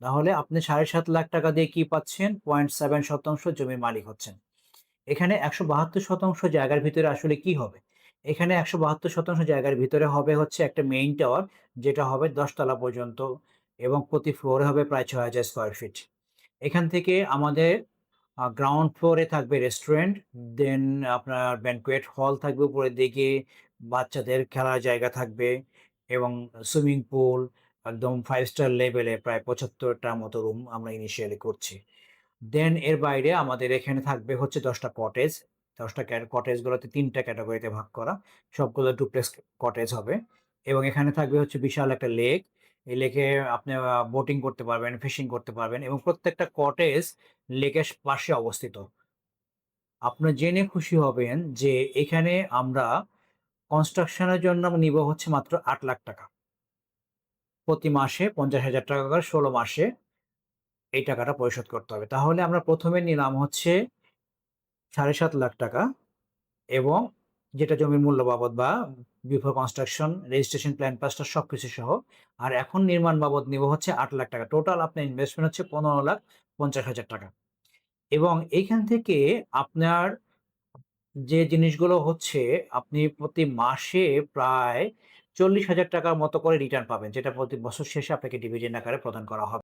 তাহলে আপনি সাড়ে সাত লাখ টাকা দিয়ে কি পাচ্ছেন? পয়েন্ট সেভেন শতাংশ জমির মালিক হচ্ছেন। এখানে একশো বাহাত্তর শতাংশ জায়গার ভিতরে আসলে কি হবে? এখানে একশো বাহাত্তর শতাংশ জায়গার ভিতরে হবে হচ্ছে একটা মেইন টাওয়ার যেটা হবে দশতলা পর্যন্ত এবং প্রতি ফ্লোরে হবে প্রায় ছয় হাজার স্কোয়ার ফিট এখান থেকে আমাদের গ্রাউন্ড ফ্লোরে থাকবে রেস্টুরেন্ট দেন আপনার ব্যানকুয়েট হল থাকবে উপরের দিকে, বাচ্চাদের খেলার জায়গা থাকবে এবং সুইমিং পুল একদম ফাইভ স্টার লেভেলে প্রায় পঁচাত্তরটার মতো রুম আমরা ইনিশিয়ালি করছি। দেন এর বাইরে আমাদের এখানে থাকবে হচ্ছে দশটা কটেজ দশটা কটেজগুলোতে তিনটা ক্যাটাগরিতে ভাগ করা। সবগুলো ডুপ্লেক্স কটেজ হবে। এবং এখানে থাকবে হচ্ছে বিশাল একটা লেক এই লেকে আপনি বোটিং করতে পারবেন ফিশিং করতে পারবেন এবং প্রত্যেকটা কটেজ লেকের পাশে অবস্থিত। আপনার জেনে খুশি হবেন যে এখানে আমরা কনস্ট্রাকশনের জন্য নিব হচ্ছে মাত্র আট লাখ টাকা। প্রতি মাসে পঞ্চাশ হাজার টাকা করে ষোলো মাসে এই টাকাটা পরিশোধ করতে হবে। তাহলে আমরা প্রথমে নিলাম হচ্ছে সাড়ে সাত লাখ টাকা এবং যেটা জমির মূল্য বাবদ বা বিফোর কনস্ট্রাকশন, রেজিস্ট্রেশন প্ল্যান পাসটা সব কিছু সহ, আর এখন নির্মাণ বাবদ নিব হচ্ছে আট লাখ টাকা। টোটাল আপনার ইনভেস্টমেন্ট হচ্ছে পনেরো লাখ পঞ্চাশ হাজার টাকা। এবং এইখান থেকে আপনার যে জিনিসগুলো হচ্ছে, আপনি প্রতি মাসে প্রায় চল্লিশ হাজার টাকার মতো করে রিটার্ন পাবেন, যেটা প্রতি বছর শেষে আপনাকে ডিভিডেন্ড আকারে প্রদান করা হবে।